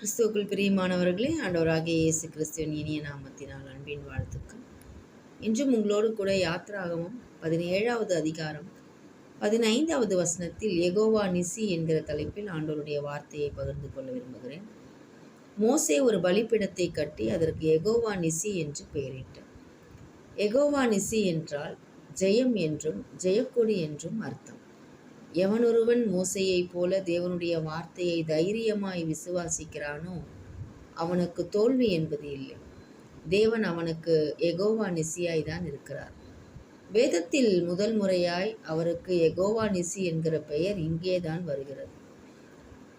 கிறிஸ்துவுக்குள் பிரியமானவர்களே ஆண்டவராகிய இயேசு கிறிஸ்துவின் இனிய நாமத்தினால் அன்பின் வாழ்த்துக்கள். இன்றும் உங்களோடு கூட யாத்ராகமும் பதினேழாவது அதிகாரம் பதினைந்தாவது வசனத்தில் எகோவா நிசி என்கிற தலைப்பில் ஆண்டோருடைய வார்த்தையை பகிர்ந்து கொள்ள விரும்புகிறேன். மோசே ஒரு பலிப்பிடத்தை கட்டி அதற்கு எகோவா நிசி என்று பெயரிட்டார். எகோவா நிசி என்றால் ஜெயம் என்றும் ஜெயக்கொடி என்றும் அர்த்தம். எவனொருவன் மோசையைப் போல தேவனுடைய வார்த்தையை தைரியமாய் விசுவாசிக்கிறானோ அவனுக்கு தோல்வி என்பது இல்லை. தேவன் அவனுக்கு எகோவா நிசியாய் தான் இருக்கிறார். வேதத்தில் முதல் முறையாய் அவருக்கு எகோவா நிசி என்கிற பெயர் இங்கேதான் வருகிறது.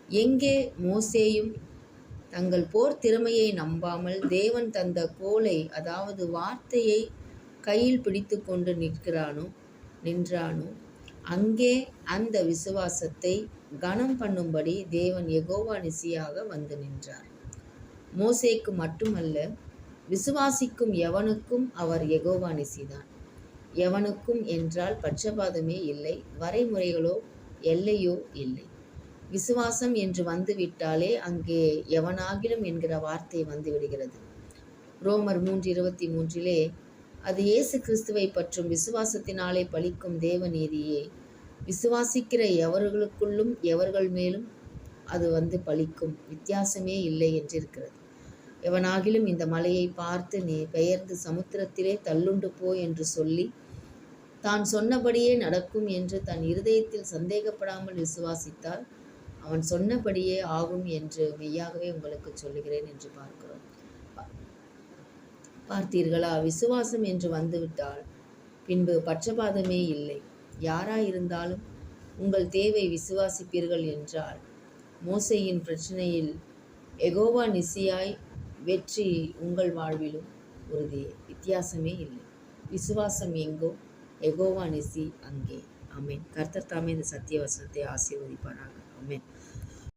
எங்கே மோசேயும் தங்கள் போர் திறமையை நம்பாமல் தேவன் தந்த கோலை அதாவது வார்த்தையை கையில் பிடித்து கொண்டு நிற்கிறானோ நின்றானோ அங்கே அந்த விசுவாசத்தை கனம் பண்ணும்படி தேவன் எகோவா நிசியாக வந்து நின்றார். மோசேக்கு மட்டுமல்ல விசுவாசிக்கும் எவனுக்கும் அவர் எகோவா நிசிதான். எவனுக்கும் என்றால் பட்சபாதமே இல்லை வரைமுறைகளோ எல்லையோ இல்லை. விசுவாசம் என்று வந்துவிட்டாலே அங்கே எவனாகிலும் என்கிற வார்த்தை வந்து விடுகிறது. ரோமர் மூன்று இருபத்தி மூன்றிலே அது இயேசு கிறிஸ்துவை பற்றும் விசுவாசத்தினாலே பலிக்கும் தேவநீதியே. விசுவாசிக்கிற எவர்களுக்குள்ளும் எவர்கள் மேலும் அது வந்து பலிக்கும் வித்தியாசமே இல்லை என்றிருக்கிறது. எவனாகிலும் இந்த மலையை பார்த்து நீ பெயர்ந்து சமுத்திரத்திலே தள்ளுண்டு போ என்று சொல்லி தான் சொன்னபடியே நடக்கும் என்று தன் இருதயத்தில் சந்தேகப்படாமல் விசுவாசித்தால் அவன் சொன்னபடியே ஆகும் என்று மெய்யாகவே உங்களுக்கு சொல்லுகிறேன் என்று பார்க்கிறோம். பார்த்தீர்களா? விசுவாசம் என்று வந்துவிட்டால் பின்பு பட்சபாதமே இல்லை. யாராயிருந்தாலும் உங்கள் தேவை விசுவாசிப்பீர்கள் என்றால் மோசையின் பிரச்சனையில் எகோவா நிசியாய் வெற்றி உங்கள் வாழ்விலும் உறுதி. வித்தியாசமே இல்லை. விசுவாசம் எங்கோ எகோவா நிசி அங்கே. அமேன் கர்த்தர் தாமே இந்த சத்திய வசனத்தை ஆசீர்வதிப்பாராக. அமேன்